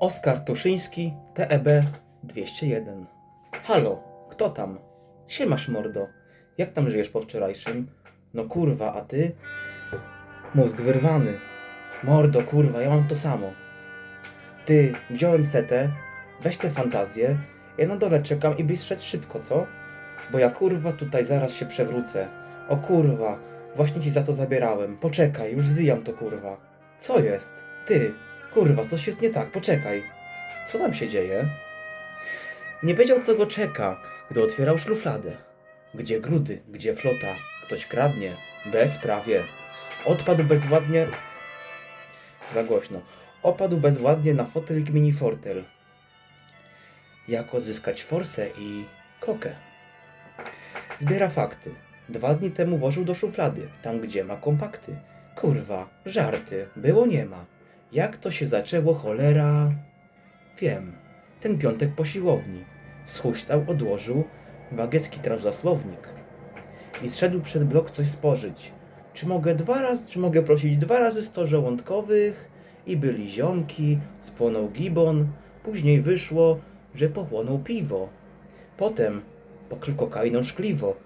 Oskar Tuszyński, TEB 201. Halo, kto tam? Siemasz mordo. Jak tam żyjesz po wczorajszym? No kurwa, a ty? Mózg wyrwany. Mordo, kurwa, ja mam to samo. Ty, wziąłem setę, weź tę fantazję, ja na dole czekam i byś szedł szybko, co? Bo ja kurwa tutaj zaraz się przewrócę. O kurwa, właśnie ci za to zabierałem. Poczekaj, już zwijam to kurwa. Co jest? Ty, kurwa, coś jest nie tak, poczekaj. Co tam się dzieje? Nie wiedział, co go czeka, gdy otwierał szufladę. Gdzie grudy, gdzie flota? Ktoś kradnie. Bezprawie. Odpadł bezwładnie... Za głośno. Opadł bezwładnie na fotel mini fortel. Jak odzyskać forsę i kokę. Zbiera fakty. Dwa dni temu włożył do szuflady, tam gdzie ma kompakty. Kurwa, żarty, było nie ma. Jak to się zaczęło, cholera? Wiem. Ten piątek po siłowni. Schuśtał, odłożył, wagę skitrał za słownik. I zszedł przed blok coś spożyć. Czy mogę dwa razy, czy mogę prosić dwa razy sto żołądkowych? I byli ziomki, spłonął gibon, później wyszło, że pochłonął piwo. Potem pokrył kokainą szkliwo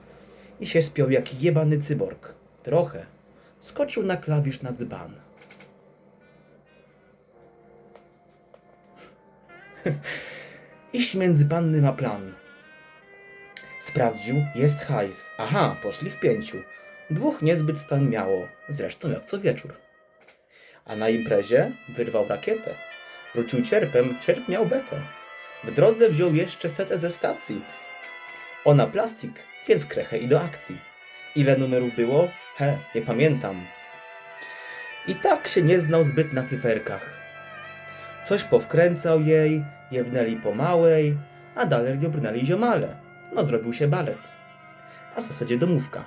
i się spiął jak jebany cyborg. Trochę. Skoczył na klawisz na dzban. Iść między panny ma plan. Sprawdził, jest hajs. Aha, poszli w pięciu. Dwóch niezbyt stan miało, zresztą jak co wieczór. A na imprezie wyrwał rakietę. Wrócił cierpem, cierp miał betę. W drodze wziął jeszcze setę ze stacji. Ona plastik, więc krechę i do akcji. Ile numerów było? He, nie pamiętam. I tak się nie znał zbyt na cyferkach. Coś powkręcał jej, jebnęli po małej, a dalej dobrnęli ziomale. No zrobił się balet. A w zasadzie domówka.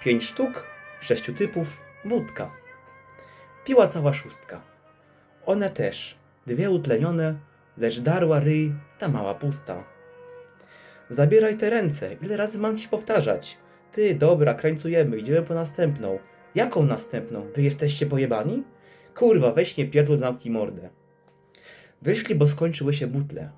Pięć sztuk, sześciu typów, wódka. Piła cała szóstka. One też, dwie utlenione, lecz darła ryj, ta mała pusta. Zabieraj te ręce, ile razy mam ci powtarzać? Ty, dobra, krańcujemy, idziemy po następną. Jaką następną? Wy jesteście pojebani? Kurwa, weź nie pierdol zamki mordę. Wyszli, bo skończyły się butle.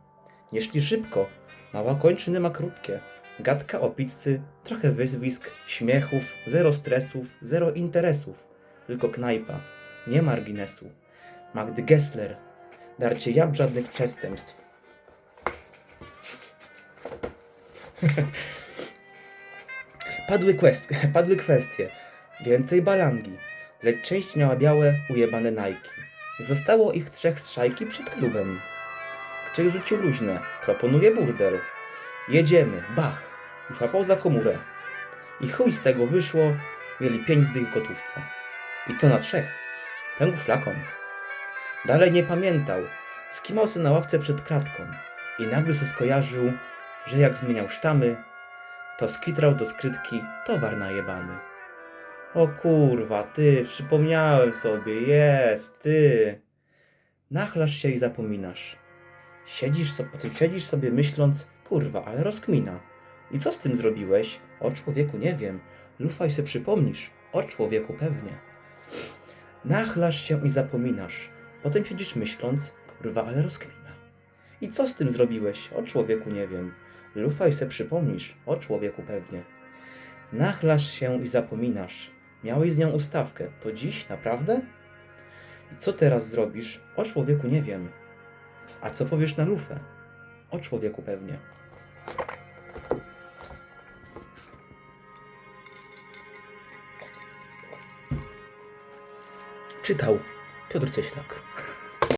Nie szli szybko, mała kończyny ma krótkie. Gadka o pizzy, trochę wyzwisk, śmiechów, zero stresów, zero interesów. Tylko knajpa, nie marginesu. Magdy Gessler, darcie jab żadnych przestępstw. Padły, kwest- padły kwestie. Więcej balangi, lecz część miała białe, ujebane najki. Zostało ich trzech z szajki przed klubem. Ktoś rzucił luźne, proponuje burdel. Jedziemy, bach, już łapał za komórę. I chuj z tego wyszło, mieli pięć w gotówce. I to na trzech. Pękł flakon. Dalej nie pamiętał, skimał się na ławce przed kratką. I nagle se skojarzył, że jak zmieniał sztamy, to skitrał do skrytki towar najebany. O kurwa, ty, przypomniałem sobie, jest, ty. Nachlasz się i zapominasz. Siedzisz, so, potem siedzisz sobie myśląc, kurwa, ale rozkmina. I co z tym zrobiłeś? O człowieku nie wiem. Lufaj se przypomnisz. O człowieku pewnie. Nachlasz się i zapominasz. Potem siedzisz myśląc, kurwa, ale rozkmina. I co z tym zrobiłeś? O człowieku nie wiem. Lufaj se przypomnisz. O człowieku pewnie. Nachlasz się i zapominasz. Miałeś z nią ustawkę. To dziś, naprawdę? I co teraz zrobisz? O człowieku nie wiem. A co powiesz na lufę? O człowieku pewnie. Czytał Piotr Cieślak.